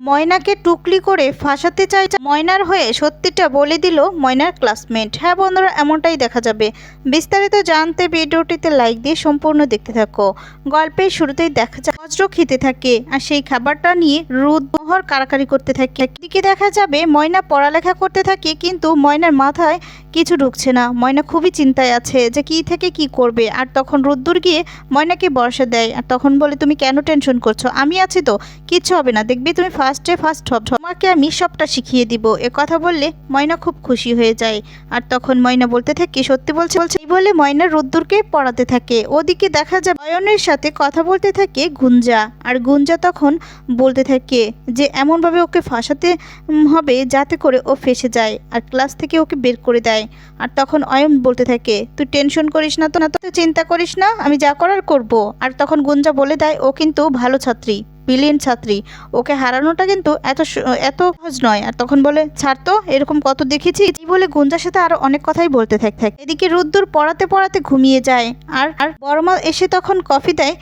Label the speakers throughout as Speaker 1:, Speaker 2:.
Speaker 1: ময়নাকে টুকলি করে ফাঁসাতে চাই ময়নার হয়ে সত্যিটা বলে দিল ময়নার ক্লাসমেট। হ্যাঁ বন্ধুরা, এমনটাই দেখা যাবে। বিস্তারিত জানতে ভিডিওটিতে লাইক দিয়ে সম্পূর্ণ দেখতে থাকো। গল্পের শুরুতেই দেখা যায় বজ্র খেতে থাকে আর সেই খাবারটা নিয়ে রুদ মোহর কারাকারি করতে থাকে। এদিকে দেখা যাবে ময়না পড়ালেখা করতে থাকে, কিন্তু ময়নার মাথায় কিছু ঢুকছে না। ময়না খুবই চিন্তায় আছে যে কি থেকে কি করবে। আর তখন রুদ্দুর গিয়ে ময়নাকে বর্ষা দেয় আর তখন বলে, তুমি কেন টেনশন করছ? আমি আছি তো। কিচ্ছু হবে না। দেখবি তুমি ফার্স্টে ফার্স্ট হব। তোমাকে আমি সবটা শিখিয়ে দিব। এ কথা বললে ময়না খুব খুশি হয়ে যায়। আর তখন ময়না বলতে থাকে, সত্যি বলছে বলছে। বলে ময়না রোদ্দুরকে পড়াতে থাকে। ওদিকে দেখা যায় অয়নের সাথে কথা বলতে থাকে গুঞ্জা। আর গুঞ্জা তখন বলতে থাকে যে, এমনভাবে ওকে ফাঁসাতে হবে যাতে করে ও ফেসে যায়। আর ক্লাস থেকে ওকে বের করে দেয়। আর তখন অয়ন বলতে থাকে, তুই টেনশন করিস না তো না তো চিন্তা করিস না, আমি যা করার করব। আর তখন গুঞ্জা বলে দেয়, ও কিন্তু ভালো ছাত্রী ব্রিলিয়েন্ট ছাত্রী। ওকে হারানোটা কিন্তু এত এত সহজ নয়। আর তখন বলে, ছাড় তো, এরকম কত দেখেছি? এই বলে গুঞ্জার সাথে আরও অনেক কথাই বলতে থাক, থাকে। এদিকে রুদ্দুর পড়াতে পড়াতে ঘুমিয়ে যায়। আর আর বড়মা এসে তখন কফি দেয়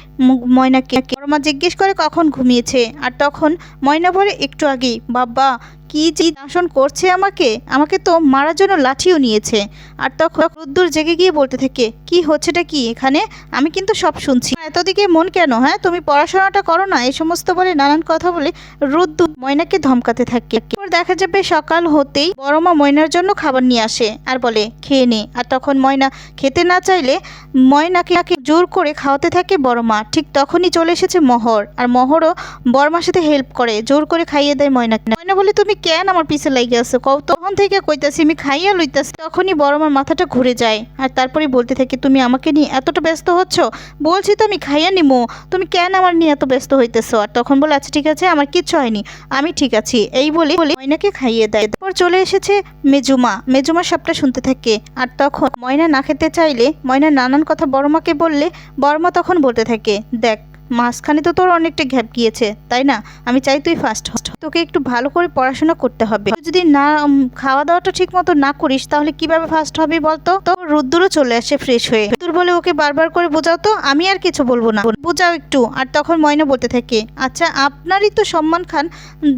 Speaker 1: ময়নাকে। বড়মা জিজ্ঞেস করে কখন ঘুমিয়েছে। আর তখন ময়না বলে, একটু আগেই। বাবা কি যে শাসন করছে আমাকে? আমাকে তো মারার জন্য লাঠিও নিয়েছে। আর তখন রুদ্দুর জেগে গিয়ে বলতে থাকে, কি হচ্ছেটা কি এখানে? আমি কিন্তু সব শুনছি। এতদিকে মন কেন হ্যাঁ? তুমি পড়াশোনাটা করো না? এই সমস্ত বলে নানান কথা বলে রুদ্দু ময়নাকে ধমকাতে থাকে। দেখা যাবে সকাল হতেই বড় মা ময়নার জন্য খাবার নিয়ে আসে আর বলে, খেয়ে নে। আর তখন ময়না খেতে না চাইলে ময়নাকে নাকি জোর করে খাওয়াতে থাকে বড় মা। ঠিক তখনই চলে এসেছে মহর। আর মহরও বড়মার সাথে হেল্প করে, জোর করে খাইয়ে দেয় ময়নাকে। ময়না বলে, তুমি কেন আমার পিছে লাগিয়ে আছো? কও, তখন থেকে কইতাছি, আমি খাইয়া লইতাছি, তখনই বড়মার মাথাটা ঘুরে যায়। আর তারপরে বলতে থাকে, তুমি আমাকে নিয়ে এতটা ব্যস্ত হচ্ছ? বলছি তো, আমি খাইয়া নিমো। তুমি কেন আমার নিয়ে এত ব্যস্ত হইতেছো? আর তখন বলে আচ্ছা ঠিক আছে, আমার কিচ্ছু হয়নি। আমি ঠিক আছি। এই বলে বলে ময়নাকে খাইয়ে দেয়। তারপর চলে এসেছে মেজুমা। মেজুমা সবটা শুনতে থাকে। আর তখন ময়না না খেতে চাইলে ময়না নানান কথা বড়মাকে বললে বড়মা তখন বলতে থাকে, দেখ মাঝখানে তো তোর অনেকটা গ্যাপ গিয়েছে, তাই না? আমি চাই তুই ফার্স্ট তোকে একটু ভালো করে পড়াশোনা করতে হবে। যদি না খাওয়া দাওয়াটা ঠিক মতো না করিস, তাহলে কীভাবে ফার্স্ট হবি বলতো? তো রুদ্দুরও চলে আসে ফ্রেশ হয়ে। রুদ্দুর বলে, ওকে বারবার করে বোঝাও তো, আমি আর কিছু বলব না। বোঝাও একটু, আর তখন ময়না বলতে থাকে আচ্ছা আপনারই তো সম্মান খান,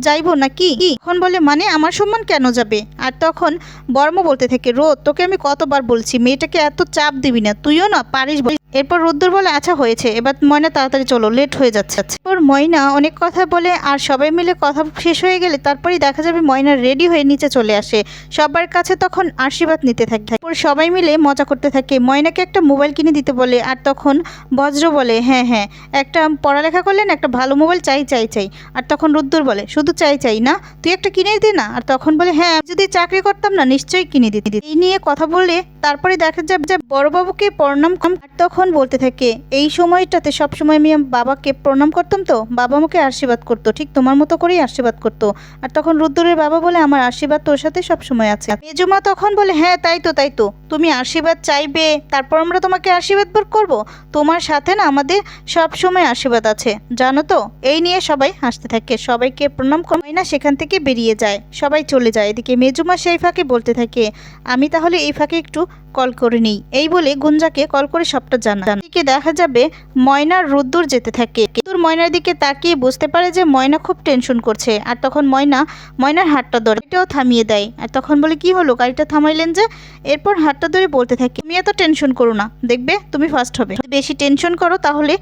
Speaker 1: যাইবো না কি? এখন বলে মানে আমার সম্মান কেন যাবে? আর তখন বর্ম বলতে থাকে, রোদ, তোকে আমি কতবার বলছি, মেয়েটাকে এত চাপ দিবি না, তুইও না পারিস। এরপর রোদ্দুর বলে আচ্ছা হয়েছে। এবার ময়না তাড়াতাড়ি চলো লেট হয়ে যাচ্ছে। এরপর ময়না অনেক কথা বলে, আর সবাই মিলে কথা শেষ হয়ে গেলে তারপরেই দেখা যাবে ময়না রেডি হয়ে নিচে চলে আসে। সবার কাছে তখন আশীর্বাদ নিতে থাকে। তারপর সবাই মিলে মজা করতে থাকে। ময়নাকে একটা মোবাইল কিনে দিতে বলে, আর তখন বজ্র বলে হ্যাঁ হ্যাঁ একটা পড়ালেখা করলেন একটা ভালো মোবাইল চাই চাই চাই। আর তখন রুদ্দুর বলে, শুধু চাই চাই না, তুই একটা কিনে দে না। আর তখন বলে হ্যাঁ যদি চাকরি করতাম না, নিশ্চয়ই কিনে দিতে। এই নিয়ে কথা বলে তারপরে দেখা যাবে যে বড়বাবুকে প্রণাম আর তখন বলতে থাকে? এই সময়টাতে সব সময় আমি বাবাকে প্রণাম করতাম তো। বাবা আমাকে আশীর্বাদ করতো, ঠিক তোমার মতো করেই আশীর্বাদ করতো। আর তখন রুদ্দুরের বাবা বলে, আমার আশীর্বাদ তোর সাথে সব সময় আছে মেজমা তখন বলে হ্যাঁ তাই তো তাই তো। তুমি আশীর্বাদ চাইবে, তারপর আমরা তোমাকে আশীর্বাদ করব। তোমার সাথে না আমাদের সব সময় আশীর্বাদ আছে। জানো তো, এই নিয়ে সবাই হাসতে থাকে। সবাইকে প্রণাম করে। না সেখান থেকে বেরিয়ে যায়। সবাই চলে যায়। এদিকে মেজুমা সেই ফাঁকে বলতে থাকে, আমি তাহলে এই ফাঁকে একটু কল করে নিই। এই বলে গুঞ্জাকে কল করে সবটা জানা দেখা যাবে ময়নার রোদ্দুর যেতে থাকে। ময়নার দিকে তাকিয়ে বুঝতে পারে যে ময়না খুব টেনশন করছে। আর তখন ময়না, ময়নার হাতটা ধরে এটাও থামিয়ে দেয়। আর তখন বলে, কি হলো? গাড়িটা থামাইলেন যে? এরপর হাতটা ধরে বলতে থাকে তুমি এত টেনশন করো না। দেখবে, তুমি ফার্স্ট হবে। বেশি টেনশন করো, তাহলে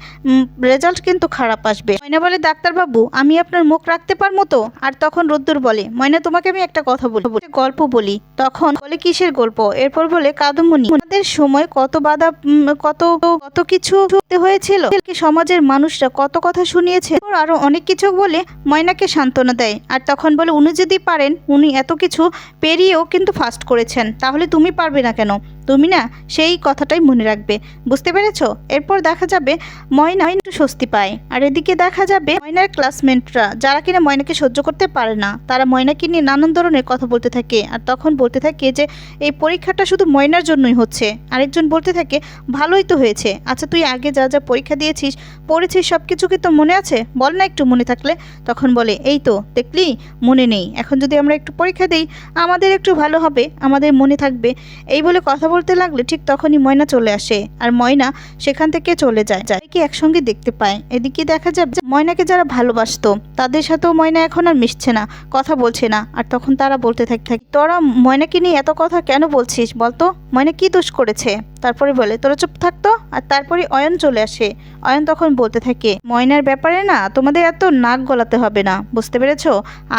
Speaker 1: রেজাল্ট কিন্তু খারাপ আসবে। ময়না বলে, ডাক্তারবাবু, আমি আপনার মুখ রাখতে পারব তো? আর তখন রোদ্দুর বলে, ময়না, তোমাকে আমি একটা কথা বলি গল্প বলি। তখন বলে, কিসের গল্প? এরপর বলে, কাদমণি, আমাদের সময় কত বাধা কত কত কিছু হয়েছিল। সমাজের মানুষরা কত কথা শুনিয়েছে। ওর আরও অনেক কিছু বলে ময়নাকে সান্ত্বনা দেয়। আর তখন বলে, উনি যদি পারেন, উনি এত কিছু পেরিয়েও কিন্তু ফার্স্ট করেছেন। তাহলে তুমি পারবে না কেন? তুমি না সেই কথাটাই মনে রাখবে, বুঝতে পেরেছ? এরপর দেখা যাবে ময়না একটু স্বস্তি পায়। আর এদিকে দেখা যাবে ময়নার ক্লাসমেটরা যারা কিনা ময়নাকে সহ্য করতে পারে না, তারা ময়নাকে নিয়ে নানান ধরনের কথা বলতে থাকে। আর তখন বলতে থাকে যে, এই পরীক্ষাটা শুধু ময়নার জন্যই হচ্ছে। আরেকজন বলতে থাকে, ভালোই তো হয়েছে। আচ্ছা তুই আগে যা যা পরীক্ষা দিয়েছিস, পড়েছিস সব কিছু কি তো মনে আছে? বল না একটু মনে থাকলে। তখন বলে, এই তো, দেখলি? মনে নেই। এখন যদি আমরা একটু পরীক্ষা দিই, আমাদের একটু ভালো হবে, আমাদের মনে থাকবে। এই বলে কথা বলে বলতে লাগলে ঠিক তখনই ময়না চলে আসে আর ময়না সেখান থেকে চলে যায়। যায় কি একসঙ্গে দেখতে পায়। এদিকে দেখা যায় ময়নাকে যারা ভালোবাসত তাদের সাথেও ময়না এখন আর মিশছে না কথা বলছে না। আর তখন তারা বলতে থাকে, তোরা ময়নাকে নিয়ে এত কথা কেন বলছিস বলতো? ময়না কি দোষ করেছে? তারপরে বলে, তোরা চুপ থাকতো আর তারপরে অয়ন চলে আসে। অয়ন তখন বলতে থাকে, ময়নার ব্যাপারে না, তোমাদের এত নাক গলাতে হবে না, বুঝতে পেরেছ?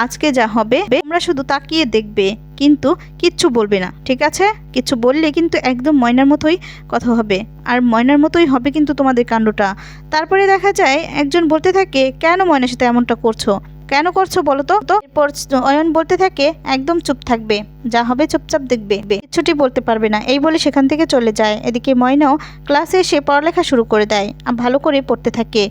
Speaker 1: আজকে যা হবে, তোমরা শুধু তাকিয়ে দেখবে, কিন্তু কিচ্ছু বলবে না, ঠিক আছে? কিচ্ছু বললে কিন্তু একদম ময়নার মতোই কথা হবে, আর ময়নার মতোই হবে কিন্তু তোমাদের কাণ্ডটা। তারপরে দেখা যায়, একজন বলতে থাকে, কেন ময়নার সাথে এমনটা করছ? কেন করছ বলো তো? তো অয়ন বলতে থাকে একদম চুপ থাকবে যা হবে চুপচাপ দেখবে ছুটি বলতে পারবে না। এই বলে সেখান থেকে চলে যায়। এদিকে ময়নাও ক্লাসে এসে পড়ালেখা শুরু করে দেয় আর ভালো করে পড়তে থাকে।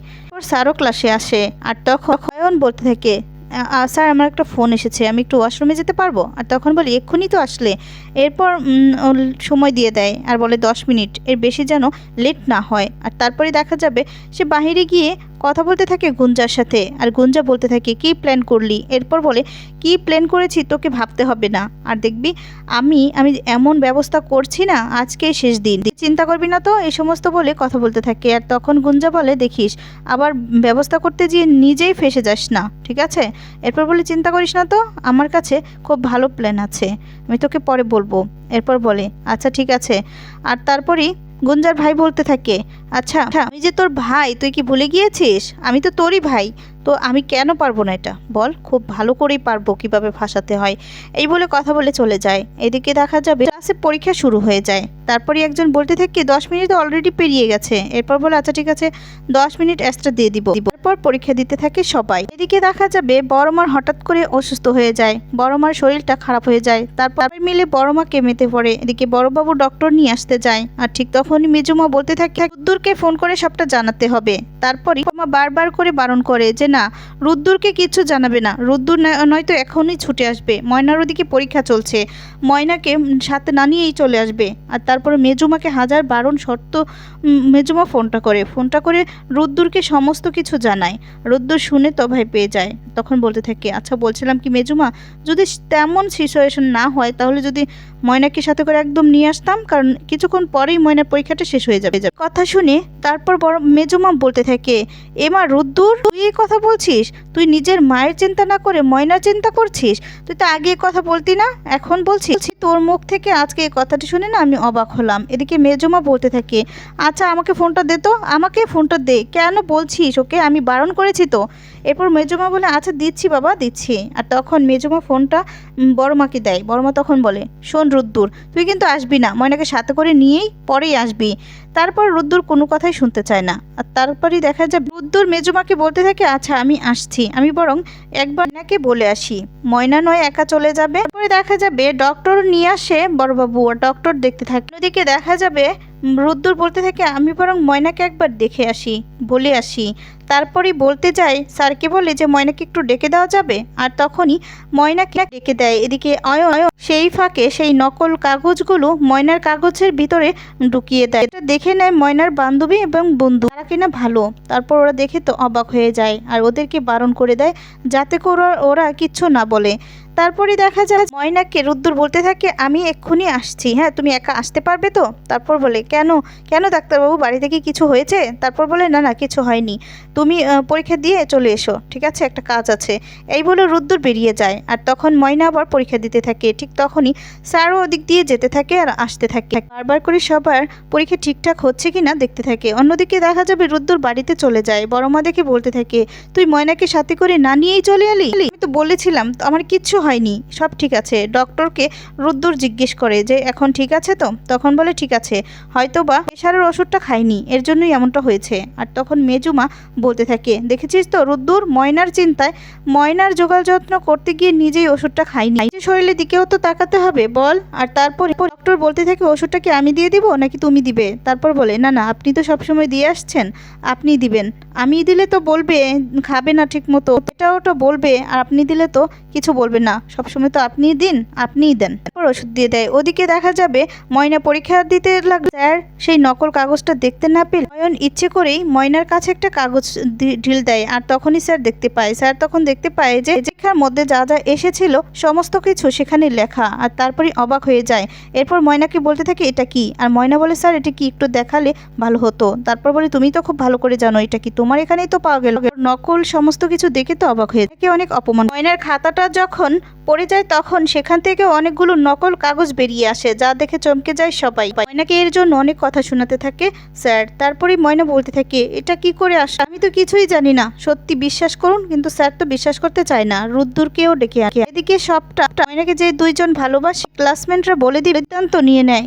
Speaker 1: স্যারও ক্লাসে আসে আর তখন অয়ন বলতে থাকে "আ- আ, স্যার আমার একটা ফোন এসেছে আমি একটু ওয়াশরুমে যেতে পারব? আর তখন বলি এক্ষুনি তো আসলে। এরপর সময় দিয়ে দেয় আর বলে দশ মিনিট এর বেশি যেন লেট না হয়। আর তারপরে দেখা যাবে সে বাহিরে গিয়ে কথা বলতে থাকে গুঞ্জার সাথে আর গুঞ্জা বলতে থাকে, কি প্ল্যান করলি? এরপর বলে, কি প্ল্যান করেছি তোকে ভাবতে হবে না। আর দেখবি, আমি আমি এমন ব্যবস্থা করছি না আজকেই শেষ দিন। চিন্তা করবি না তো? এই সমস্ত বলে কথা বলতে থাকে। আর তখন গুঞ্জা বলে, দেখিস, আবার ব্যবস্থা করতে গিয়ে নিজেই ফেসে যাস না, ঠিক আছে? এরপর বলে, চিন্তা করিস না তো, আমার কাছে খুব ভালো প্ল্যান আছে, আমি তোকে পরে বলব। এরপর বলে আচ্ছা ঠিক আছে। আর তারপরই গুঞ্জার ভাই বলতে থাকে আচ্ছা আমি যে তোর ভাই তুই কি ভুলে গিয়েছিস? আমি তো তোরই ভাই তো আমি কেন পারব না এটা? বল খুব ভালো করেই পারব কীভাবে ফাঁসাতে হয়। এই বলে কথা বলে চলে যায়। এদিকে দেখা যাবে ক্লাসে পরীক্ষা শুরু হয়ে যায়। তারপরে একজন বলতে থাকে দশ মিনিট অলরেডি পেরিয়ে গেছে। এরপর বলে আচ্ছা ঠিক আছে দশ মিনিট এক্সট্রা দিয়ে দিব। এরপর পরীক্ষা দিতে থাকে সবাই। এদিকে দেখা যাবে বড় মার হঠাৎ করে অসুস্থ হয়ে যায়। বড় মার শরীরটা খারাপ হয়ে যায়। তারপর মিলে বড় মা কেমেতে পড়ে। এদিকে বড়বাবু ডক্টর নিয়ে আসতে যায়। আর ঠিক তখনই মেজুমা বলতে থাকে রুদ্দুরকে ফোন করে সবটা জানাতে হবে। তারপরে মা বারবার করে বারণ করে যে না রুদ্দুরকে কিচ্ছু জানাবে না। রুদ্দুর নয়- নয়তো এখনই ছুটে আসবে। ময়নার ওদিকে পরীক্ষা চলছে। ময়নাকে উম, সাথে না নিয়েই চলে আসবে। আর তারপরে মেজুমাকে হাজার বারণ শর্ত মেজুমা ফোনটা করে। ফোনটা করে রোদ্দুরকে সমস্ত কিছু জানায়। রোদ্দুর শুনে তো ভয় পেয়ে যায়। তখন বলতে থাকে আচ্ছা বলছিলাম কি মেজুমা, যদি তেমন সিচুয়েশন না হয়, তাহলে যদি ময়নাকে সাথে করে একদম নিয়ে আসতাম কারণ কিছুক্ষণ পরেই ময়নার পরীক্ষাটা শেষ হয়ে যাবে। কথা শুনে তারপর বড় মেজুমা বলতে থাকে এমা রুদ্দুর তুই এই কথা বলছিস? তুই নিজের মায়ের চিন্তা না করে ময়নার চিন্তা করছিস? তুই তো আগে কথা বলতি না এখন বলছিস? তোর মুখ থেকে আজকে এই কথাটি শুনে না আমি অবাক হলাম। এদিকে মেজমা বলতে থাকে আচ্ছা আমাকে ফোনটা দে তো আমাকে ফোনটা দে কেন বলছিস? ওকে আমি বারণ করেছি তো। এরপর মেজমা বলে আচ্ছা দিচ্ছি বাবা দিচ্ছি। আর তখন মেজমা ফোনটা উম, বড় মাকে দেয়। বড় মা তখন বলে শোন রুদ্দুর, তুই কিন্তু আসবি না, ময়নাকে সাথে করে নিয়েই পরেই আসবি। তারপর রুদ্দুর কোনো কথাই শুনতে চায় না। আর তারপরেই দেখা যায়, রুদ্দুর মেজুমাকে বলতে থাকে আচ্ছা আমি আসছি। আমি বরং একবার ময়নাকে বলে আসি। ময়না নয়, একা চলে যাবে। তারপরে দেখা যাবে ডক্টর নিয়ে আসে বড়বাবু। আর ডক্টর দেখতে থাকে। ওদিকে দেখা যাবে রুদ্দুর বলতে থাকে, আমি বরং ময়নাকে একবার দেখে আসি, বলে আসি। তারপরেই বলতে যায়, স্যারকে বলে যে ময়নাকে একটু ডেকে দেওয়া যাবে? আর তখনই ময়নাকে ডেকে দেয়। এদিকে অয় সেই ফাঁকে সেই নকল কাগজগুলো ময়নার কাগজের ভিতরে ঢুকিয়ে দেয়। এটা দেখে নেয় ময়নার বান্ধবী এবং বন্ধু। তারা কিনা ভালো। তারপর ওরা দেখে তো অবাক হয়ে যায়। আর ওদেরকে বারণ করে দেয়, যাতে করে ওরা- ওরা কিচ্ছু না বলে। তারপরে দেখা যায় ময়নাকে রুদ্দুর বলতে থাকে, আমি এক্ষুনি আসছি। হ্যাঁ তুমি একা আসতে পারবে তো? তারপর বলে, কেন? কেন ডাক্তারবাবু, বাড়ি থেকে কিছু হয়েছে? তারপর বলে, না না, কিছু হয়নি। তুমি পরীক্ষা দিয়ে চলে এসো, ঠিক আছে? একটা কাজ আছে। এই বলে রুদ্দুর বেরিয়ে যায়। আর তখন ময়না আবার পরীক্ষা দিতে থাকে। ঠিক তখনই স্যারও ওদিক দিয়ে যেতে থাকে আর আসতে থাকে। বারবার করে সবার পরীক্ষা ঠিকঠাক হচ্ছে কি না দেখতে থাকে। অন্যদিকে দেখা যাবে রুদ্দুর বাড়িতে চলে যায়। বড় মা দেখে বলতে থাকে, তুই ময়নাকে সাথে করে না নিয়েই চলে এলি? আমি তো বলেছিলাম আমার কিচ্ছু হয়নি। সব ঠিক আছে। ডক্টরকে রুদ্দুর জিজ্ঞেস করে যে, এখন ঠিক আছে তো? তখন বলে, ঠিক আছে। হয়তো বা প্রেশারের ওষুধটা খাইনি এর জন্যই এমনটা হয়েছে। আর তখন মেজুমা বলতে থাকে, দেখেছিস তো, রুদ্দুর, ময়নার চিন্তায়। ময়নার যোগাল যত্ন করতে গিয়ে নিজেই ওষুধটা খাইনি নিজের শরীরের দিকেও তো তাকাতে হবে, বল। আর তারপর ডক্টর বলতে থাকে, ওষুধটা কি আমি দিয়ে দিব নাকি তুমি দিবে? তারপর বলে, না না, আপনি তো সবসময় দিয়ে আসছেন, আপনি দিবেন। আমি দিলে তো বলবে, খাবে না ঠিক মতো এটা ওটা বলবে, আর আপনি দিলে তো কিছু বলবে না। সবসময় তো আপনিই দিন, আপনিই দেন। তারপর ওষুধ দিয়ে দেয়। ওদিকে দেখা যাবে ময়না পরীক্ষা দিতে লাগল। স্যার, সেই নকল কাগজটা দেখতে না পেলে ময়ন ইচ্ছে করেই ময়নার কাছে একটা কাগজ ঢিল দেয়। আর তখনই স্যার দেখতে পায়। স্যার তখন দেখতে পায় যে পরীক্ষার মধ্যে যা যা এসেছিল সমস্ত কিছু সেখানে লেখা। আর তারপরে অবাক হয়ে যায়। এরপর ময়নাকে বলতে থাকে, এটা কি? আর ময়না বলে, স্যার, এটা কি? একটু দেখালে ভালো হতো। তারপর বলে, তুমি তো খুব ভালো করে জানো, এটা কি? তোমার এখানেই তো পাওয়া গেল। নকল সমস্ত কিছু দেখে তো অবাক হয়ে। একে অনেক অপমান। ময়নার খাতাটা যখন পড়ে যায় তখন সেখান থেকে অনেকগুলো নকল কাগজ বেরিয়ে আসে, যা দেখে চমকে যায় সবাই। ময়নাকে এর জন্য অনেক কথা শোনাতে থাকে, স্যার। তারপরে ময়না বলতে থাকে, এটা কি করে আসা? আমি তো কিছুই জানি না। সত্যি বিশ্বাস করুন, কিন্তু স্যার তো বিশ্বাস করতে চায় না। রুদ্দুরকেও ডেকে আঁকে এদিকে সবটা, ময়নাকে যে দুইজন ভালোবাসে ক্লাসমেটরা বলে দিয়ে বৃত্তান্ত নিয়ে নেয়।